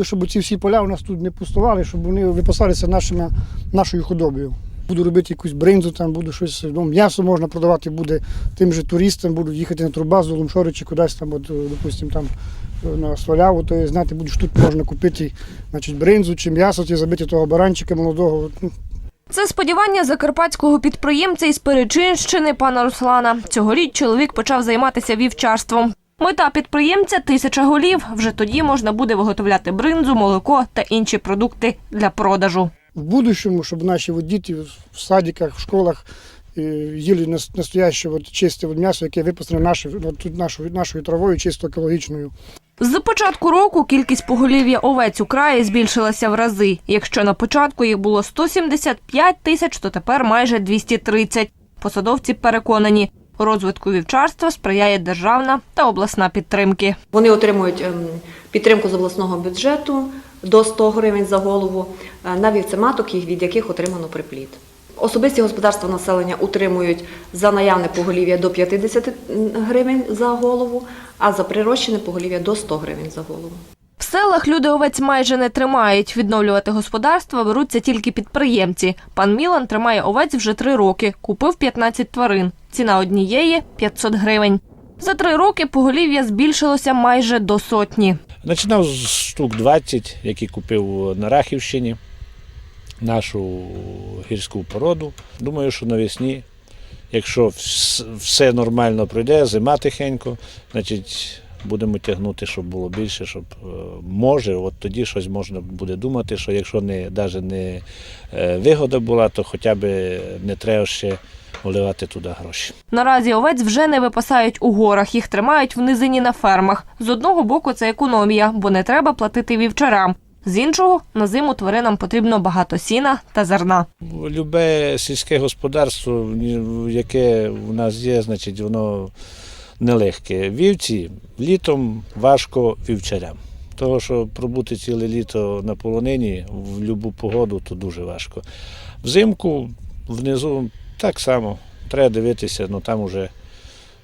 би, щоб ці всі поля у нас тут не пустували, щоб вони випасалися нашими, нашою худобою. Буду робити якусь бринзу, там буду щось, ну, м'ясо можна продавати буде тим же туристам, будуть їхати на турбазу, Лумшори чи кудись там, от, допустим, там на Сваляву, то знати, будеш тут можна купити значить, бринзу чи м'ясо, чи забити того баранчика молодого. Ну, Це сподівання закарпатського підприємця із Перечинщини пана Руслана. Цьогоріч чоловік почав займатися вівчарством. Мета підприємця тисяча голів. Вже тоді можна буде виготовляти бринзу, молоко та інші продукти для продажу. в будущому, щоб наші діти в садиках, в школах е, їли настояще от, чисте м'ясо, яке от, тут нашою, нашою травою, чисто екологічною. З початку року кількість поголів'я овець у краї збільшилася в рази. Якщо на початку їх було 175 тисяч, то тепер майже 230. Посадовці переконані, розвитку вівчарства сприяє державна та обласна підтримки. Вони отримують ем, підтримку з обласного бюджету до 100 гривень за голову е, на вівцематок, від яких отримано припліт. Особисті господарства населення утримують за наявне поголів'я до 50 гривень за голову, а за прирощене поголів'я до 100 гривень за голову. Селах люди овець майже не тримають. Відновлювати господарства беруться тільки підприємці. Пан Мілан тримає овець вже три роки. Купив 15 тварин. Ціна однієї 500 гривень. За три роки поголів'я збільшилося майже до сотні. Починав з штук 20, які купив на Рахівщині, нашу гірську породу. Думаю, що навесні, якщо все нормально пройде, зима тихенько, значить будемо тягнути, щоб було більше, щоб е, може, от тоді щось можна буде думати, що якщо не, навіть не е, вигода була, то хоча б не треба ще вливати туди гроші. Наразі овець вже не випасають у горах, їх тримають в низині на фермах. З одного боку це економія, бо не треба платити вівчарам. З іншого на зиму тваринам потрібно багато сіна та зерна. Любе сільське господарство, яке у нас є, значить, воно нелегке. Вівці літом важко вівчарям. Того, що пробути ціле літо на полонині в будь-яку погоду, то дуже важко. Взимку внизу так само. Треба дивитися, але там вже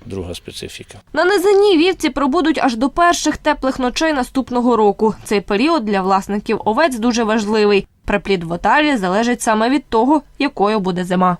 друга специфіка. На низині вівці пробудуть аж до перших теплих ночей наступного року. Цей період для власників овець дуже важливий. Приплід в отарі залежить саме від того, якою буде зима.